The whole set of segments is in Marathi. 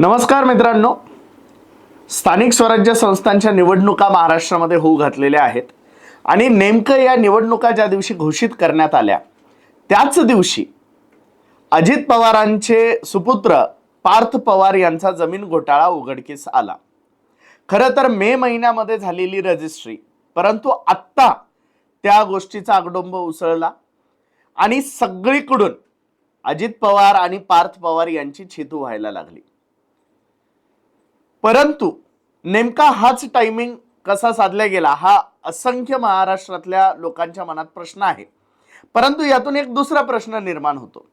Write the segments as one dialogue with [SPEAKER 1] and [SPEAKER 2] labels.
[SPEAKER 1] नमस्कार मित्रांनो. स्थानिक स्वराज्य संस्थांच्या निवडणुका महाराष्ट्रामध्ये होऊ घातलेल्या आहेत. आणि नेमकं या निवडणुका ज्या दिवशी घोषित करण्यात आल्या त्याच दिवशी अजित पवारांचे सुपुत्र पार्थ पवार यांचा जमीन घोटाळा उघडकीस आला. खरं तर मे महिन्यामध्ये झालेली रजिस्ट्री परंतु आत्ता त्या गोष्टीचा आगडोंब उसळला. आणि सगळीकडून अजित पवार आणि पार्थ पवार यांची छितू व्हायला लागली. परंतु नेमका हाच टायमिंग कसा साधला गेला हा असंख्य महाराष्ट्रातल्या लोकांच्या मनात प्रश्न आहे. परंतु यातून एक दुसरा प्रश्न निर्माण होतो.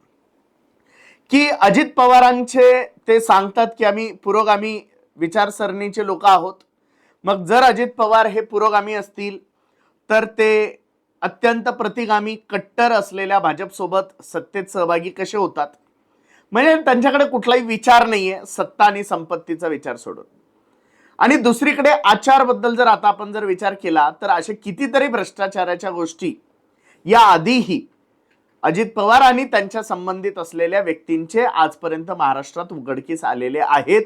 [SPEAKER 1] की अजित पवारांचे ते सांगतात की आम्ही पुरोगामी विचारसरणीचे लोक आहोत. मग जर अजित पवार हे पुरोगामी असतील तर ते अत्यंत प्रतिगामी कट्टर असलेल्या भाजपसोबत सत्तेत सहभागी कसे होतात? म्हणजे त्यांच्याकडे कुठलाही विचार नाहीये सत्ता आणि संपत्तीचा विचार सोडून. आणि दुसरीकडे आचारबद्दल जर आता आपण जर विचार केला तर असे कितीतरी भ्रष्टाचाराच्या गोष्टी या आधीही अजित पवार आणि त्यांच्या संबंधित असलेल्या व्यक्तींचे आजपर्यंत महाराष्ट्रात उघडकीस आलेले आहेत.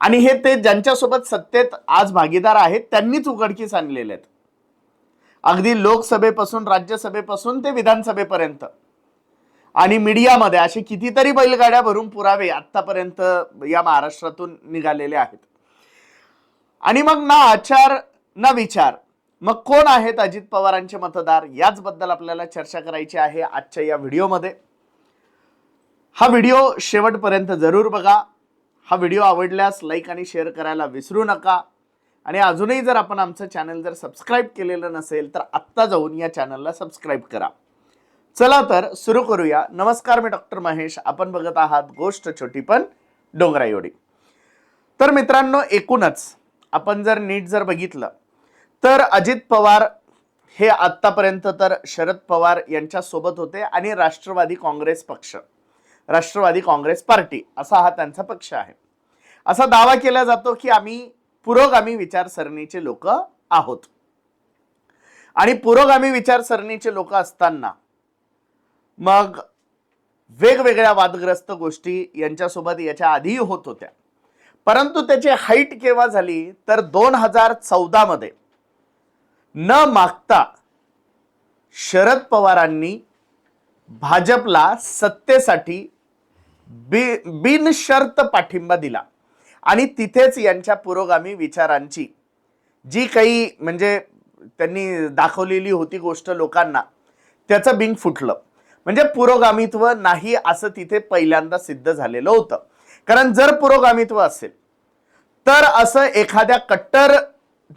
[SPEAKER 1] आणि हे ते ज्यांच्यासोबत सत्तेत आज भागीदार आहेत त्यांनीच उघडकीस आणलेले आहेत. अगदी लोकसभेपासून राज्यसभेपासून ते विधानसभेपर्यंत. आणि मीडियामध्ये असे कितीतरी बैलगाड्या भरून पुरावे आतापर्यंत या महाराष्ट्रातून निघालेले आहेत. आणि मग ना आचार ना विचार. मग कोण आहेत अजित पवारांचे मतदार? याचबद्दल आपल्याला चर्चा करायची आहे आजच्या या व्हिडिओमध्ये. हा व्हिडिओ शेवटपर्यंत जरूर बघा. हा व्हिडिओ आवडल्यास लाईक आणि शेअर करायला विसरू नका. आणि अजूनही जर आपण आमचं चॅनल जर सबस्क्राईब केलेलं नसेल तर आत्ता जाऊन या चॅनलला सबस्क्राईब करा. चला तर सुरू करूया. नमस्कार मी डॉक्टर महेश. आपण बघत आहात गोष्ट छोटी पण डोंगरायोडी तर मित्रांनो एकूणच आपण जर नीट जर बघितलं तर अजित पवार हे आत्तापर्यंत तर शरद पवार यांच्या सोबत होते आणि राष्ट्रवादी काँग्रेस पक्ष राष्ट्रवादी काँग्रेस पार्टी असा हा त्यांचा पक्ष आहे. असा दावा केला जातो की आम्ही पुरोगामी विचारसरणीचे लोक आहोत. आणि पुरोगामी विचारसरणीचे लोक असताना मग वेगवेगळ्या वादग्रस्त गोष्टी यांच्यासोबत याच्या आधीही होत होत्या. परंतु त्याची हाईट केव्हा झाली? तर दोन हजार चौदामध्ये न मागता शरद पवारांनी भाजपला सत्तेसाठी बि बिनशर्त पाठिंबा दिला. आणि तिथेच यांच्या पुरोगामी विचारांची जी काही म्हणजे त्यांनी दाखवलेली होती गोष्ट लोकांना त्याचं बिंग फुटलं. म्हणजे पुरोगामित्व नाही असं तिथे पहिल्यांदा सिद्ध झालेलं होतं. कारण जर पुरोगामित्व असेल तर असं एखाद्या कट्टर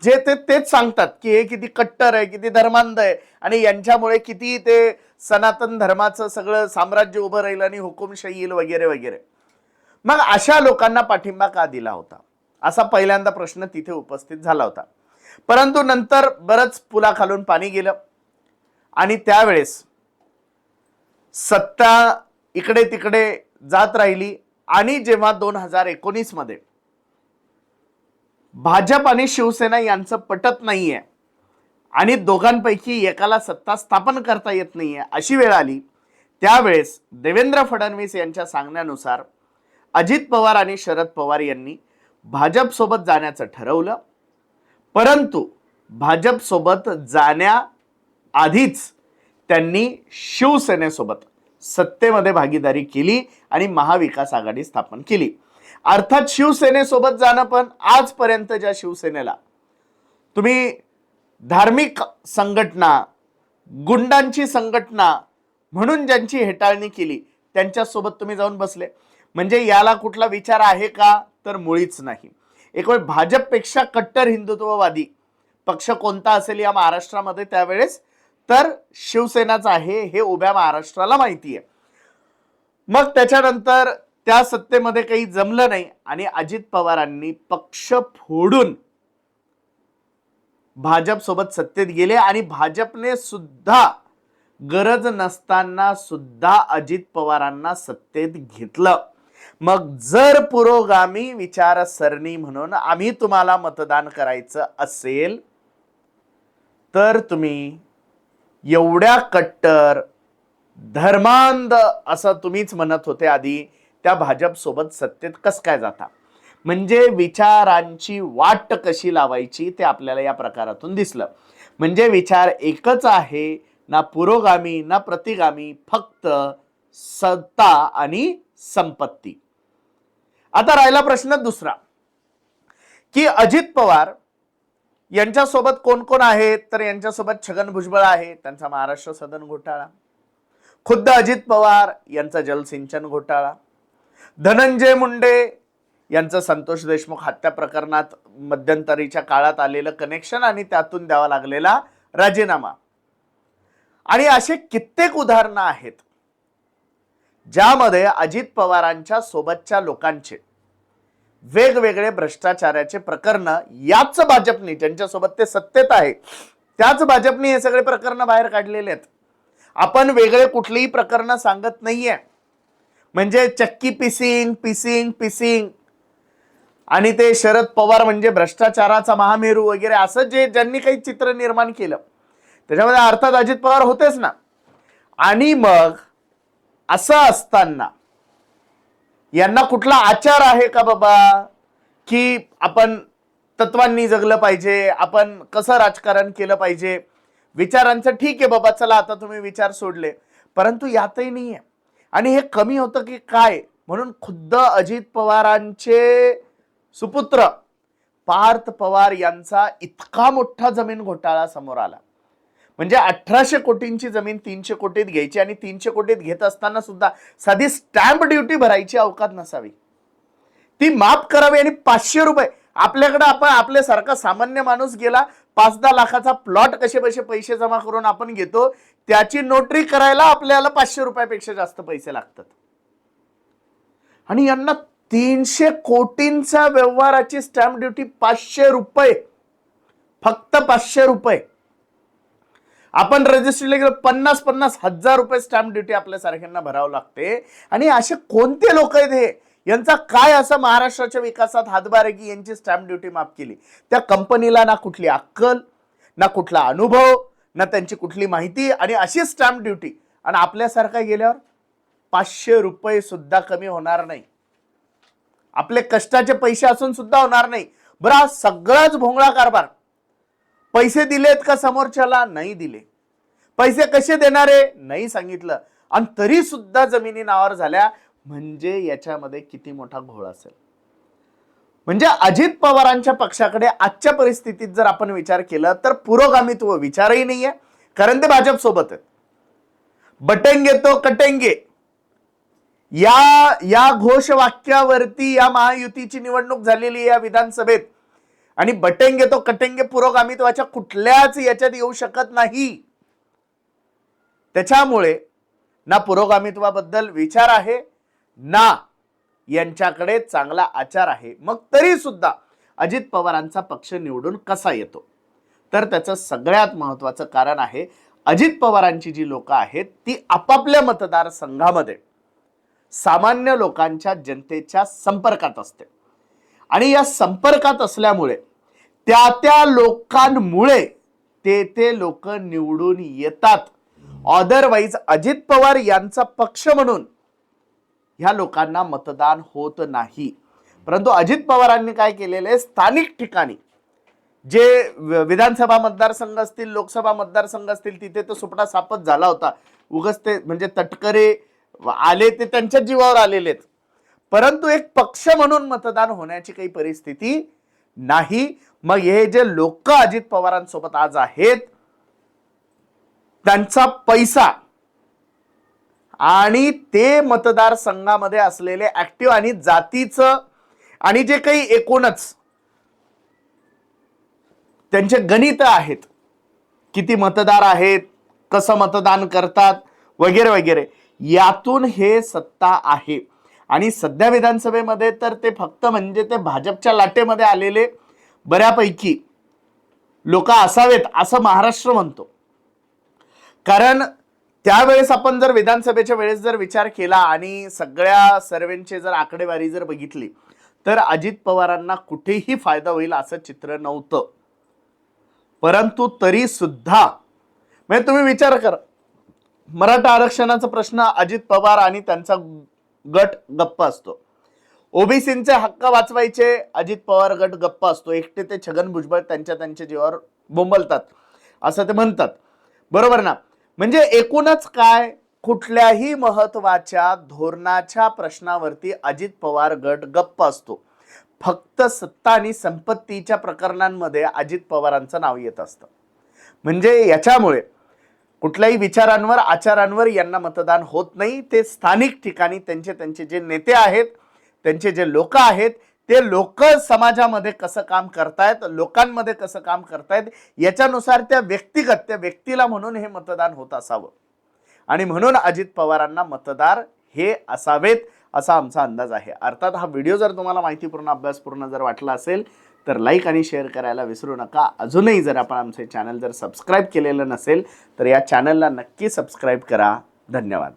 [SPEAKER 1] जे ते तेच सांगतात की हे किती कट्टर आहे किती धर्मांध आहे आणि यांच्यामुळे किती ते सनातन धर्माचं सगळं साम्राज्य उभं राहील आणि हुकुमशाही येईल वगैरे वगैरे. मग अशा लोकांना पाठिंबा का दिला होता? असा पहिल्यांदा प्रश्न तिथे उपस्थित झाला होता. परंतु नंतर बरंच पुलाखालून पाणी गेलं आणि त्यावेळेस सत्ता इकडे तिकडे जात राहिली आणि जेव्हा दोन हजार एकोणीसमध्ये भाजप आणि शिवसेना यांचं पटत नाहीये आणि दोघांपैकी एकाला सत्ता स्थापन करता येत नाहीये अशी वेळ आली त्यावेळेस देवेंद्र फडणवीस यांच्या सांगण्यानुसार अजित पवार आणि शरद पवार यांनी भाजपसोबत जाण्याचं ठरवलं. परंतु भाजपसोबत जाण्याआधीच त्यांनी शिवसेनेसोबत सत्तेमध्ये भागीदारी केली आणि महाविकास आघाडी स्थापन केली. अर्थात शिवसेनेसोबत जाणं पण आजपर्यंत ज्या शिवसेनेला तुम्ही धार्मिक संघटना गुंडांची संघटना म्हणून ज्यांची हेटाळणी केली त्यांच्यासोबत तुम्ही जाऊन बसले. म्हणजे याला कुठला विचार आहे का? तर मुळीच नाही. एक वेळ भाजपपेक्षा कट्टर हिंदुत्ववादी पक्ष कोणता असेल या महाराष्ट्रामध्ये त्यावेळेस तर शिवसेनाच आहे हे उभ्या महाराष्ट्राला माहिती आहे. मग त्याच्यानंतर त्या सत्तेमध्ये काही जमलं नाही आणि अजित पवारांनी पक्ष फोडून भाजप सोबत सत्तेत गेले आणि भाजपने सुद्धा गरज नसताना सुद्धा अजित पवारांना सत्तेत घेतलं. मग जर पुरोगामी विचारसरणी म्हणून आम्ही तुम्हाला मतदान करायचं असेल तर तुम्ही एवढ्या कट्टर धर्मांध असं तुम्हीच म्हणत होते आधी त्या भाजपसोबत सत्तेत कस काय जाता? म्हणजे विचारांची वाट कशी लावायची ते आपल्याला या प्रकारातून दिसलं. म्हणजे विचार एकच आहे ना पुरोगामी ना प्रतिगामी फक्त सत्ता आणि संपत्ती. आता राहिला प्रश्न दुसरा की अजित पवार यांच्यासोबत कोण कोण आहेत तर यांच्यासोबत छगन भुजबळ आहे त्यांचा महाराष्ट्र सदन घोटाळा. खुद्द अजित पवार यांचा जलसिंचन घोटाळा. धनंजय मुंडे यांचं संतोष देशमुख हत्या प्रकरणात मध्यंतरीच्या काळात आलेलं कनेक्शन आणि त्यातून द्यावा लागलेला राजीनामा. आणि असे कित्येक उदाहरणं आहेत ज्यामध्ये अजित पवारांच्या सोबतच्या लोकांचे वेगवेगळे भ्रष्टाचाराचे प्रकरण याच भाजपनी ज्यांच्यासोबत ते सत्तेत आहे. त्याच भाजपने हे सगळे प्रकरण बाहेर काढलेले आहेत. आपण वेगळे कुठलीही प्रकरणं सांगत नाहीये. म्हणजे चक्की पिसिंग पिसिंग पिसिंग. आणि ते शरद पवार म्हणजे भ्रष्टाचाराचा महामेरू वगैरे असं जे ज्यांनी काही चित्र निर्माण केलं. त्याच्यामध्ये अर्थात अजित पवार होतेच ना. आणि मग असं असताना यांना कुठला आचार आहे का बाबा? की आपण तत्वांनी जगलं पाहिजे आपण कसं राजकारण केलं पाहिजे? विचारांचं ठीक आहे बाबा चला आता तुम्ही विचार सोडले. परंतु यातही नाही आहे आणि हे कमी होतं की काय? म्हणून खुद्द अजित पवारांचे सुपुत्र पार्थ पवार यांचा इतका मोठा जमीन घोटाळा समोर आला. म्हणजे अठराशे कोटींची जमीन तीनशे कोटीत घ्यायची आणि तीनशे कोटीत घेत असताना सुद्धा साधी स्टॅम्प ड्युटी भरायची अवकात नसावी. ती माफ करावी आणि पाचशे रुपये. आपल्याकडे आपण आपल्यासारखा सामान्य माणूस गेला पाच दहा लाखाचा प्लॉट कसे पैसे पैसे जमा करून आपण घेतो त्याची नोटरी करायला आपल्याला पाचशे रुपयापेक्षा जास्त पैसे लागतात. आणि यांना तीनशे कोटींचा व्यवहाराची स्टॅम्प ड्युटी पाचशे रुपये. फक्त पाचशे रुपये. आपण रजिस्ट्रीला गेलो पन्नास पन्नास हजार रुपये स्टॅम्प ड्युटी आपल्या सारख्यांना भरावं लागते. आणि असे कोणते लोक आहेत हे? यांचा काय असं महाराष्ट्राच्या विकासात हातभार आहे की यांची स्टॅम्प ड्युटी माफ केली? त्या कंपनीला ना कुठली अक्कल ना कुठला अनुभव ना त्यांची कुठली माहिती आणि अशी स्टॅम्प ड्युटी आणि आपल्यासारखा गेल्यावर पाचशे रुपये सुद्धा कमी होणार नाही. आपले कष्टाचे पैसे असून सुद्धा होणार नाही. बरं हा सगळाच भोंगळा कारभार. पैसे दिलेत का समोरच्याला? नाही दिले. पैसे कसे देणारे? नाही सांगितलं. आणि तरी सुद्धा जमिनी नावावर झाल्या. म्हणजे याच्यामध्ये किती मोठा घोळ असेल. म्हणजे अजित पवारांच्या पक्षाकडे आजच्या परिस्थितीत जर आपण विचार केला तर पुरोगामित्व विचारही नाहीये. कारण ते भाजप सोबत आहेत. बटेंगे तो कटेंगे. या या घोषवाक्यावरती या महायुतीची निवडणूक झालेली या विधानसभेत. आणि बटेंगे तो कटेंगे पुरोगामित्वाच्या कुठल्याच याच्यात येऊ शकत नाही. त्याच्यामुळे ना पुरोगामित्वाबद्दल विचार आहे ना यांच्याकडे चांगला आचार आहे. मग तरी सुद्धा अजित पवारांचा पक्ष निवडून कसा येतो? तर त्याचं सगळ्यात महत्वाचं कारण आहे अजित पवारांची जी लोक आहेत ती आपापल्या मतदारसंघामध्ये सामान्य लोकांच्या जनतेच्या संपर्कात असते. आणि या संपर्कात असल्यामुळे त्या त्या लोकांमुळे ते ते लोक निवडून येतात. अदरवाईज अजित पवार यांचा पक्ष म्हणून ह्या लोकांना मतदान होत नाही. परंतु अजित पवारांनी काय केलेले आहे? स्थानिक ठिकाणी जे विधानसभा मतदारसंघ असतील लोकसभा मतदारसंघ असतील तिथे तो सुपडा सापत झाला होता. उगच ते म्हणजे तटकरे आले ते त्यांच्या जीवावर आलेले आहेत. परंतु एक पक्ष म्हणून मतदान होण्याची काही परिस्थिती नाही. मग हे जे लोक अजित पवारांसोबत आज आहेत त्यांचा पैसा आणि ते मतदारसंघामध्ये असलेले ऍक्टिव्ह आणि जातीचं आणि जे काही एकूणच त्यांचे गणित आहेत किती मतदार आहेत कसं मतदान करतात वगैरे वगैरे यातून हे सत्ता आहे. आणि सध्या विधानसभेमध्ये तर ते फक्त म्हणजे ते भाजपच्या लाटेमध्ये आलेले बऱ्यापैकी लोक असावेत असं महाराष्ट्र म्हणतो. कारण त्यावेळेस आपण जर विधानसभेच्या वेळेस जर विचार केला आणि सगळ्या सर्वेंचे जर आकडेवारी जर बघितली तर अजित पवारांना कुठेही फायदा होईल असं चित्र नव्हतं. परंतु तरी सुद्धा म्हणजे तुम्ही विचार करा मराठा आरक्षणाचा प्रश्न अजित पवार आणि त्यांचा गट गप्प असतो. ओबीसींचे हक्क वाचवायचे अजित पवार गट गप्प असतो. एकटे ते छगन भुजबळ त्यांच्या त्यांच्या जीवावर बोंबलतात असं ते म्हणतात. बरोबर ना? म्हणजे एकूणच काय? कुठल्याही महत्त्वाच्या धोरणाच्या प्रश्नावरती अजित पवार गट गप्प असतो. फक्त सत्ता आणि संपत्तीच्या प्रकरणांमध्ये अजित पवारांचं नाव येत असतं. म्हणजे याच्यामुळे कुठल्याही विचारांवर आचारांवर यांना मतदान होत नाही. ते स्थानिक ठिकाणी त्यांचे त्यांचे जे नेते आहेत त्यांचे जे लोक आहेत ते लोक समाजामध्ये कसं काम करतायत लोकांमध्ये कसं काम करतायत याच्यानुसार त्या व्यक्तिगत त्या व्यक्तीला म्हणून हे मतदान होत असावं. आणि म्हणून अजित पवारांना मतदार हे असावेत असा आमचा अंदाज आहे. अर्थात हा व्हिडिओ जर तुम्हाला माहितीपूर्ण अभ्यासपूर्ण जर वाटला असेल तर लाईक आणि शेअर करायला विसरू नका. अजूनही जर आपण आमचे चॅनल जर सबस्क्राईब केलेलं नसेल तर या चॅनलला नक्की सबस्क्राईब करा. धन्यवाद.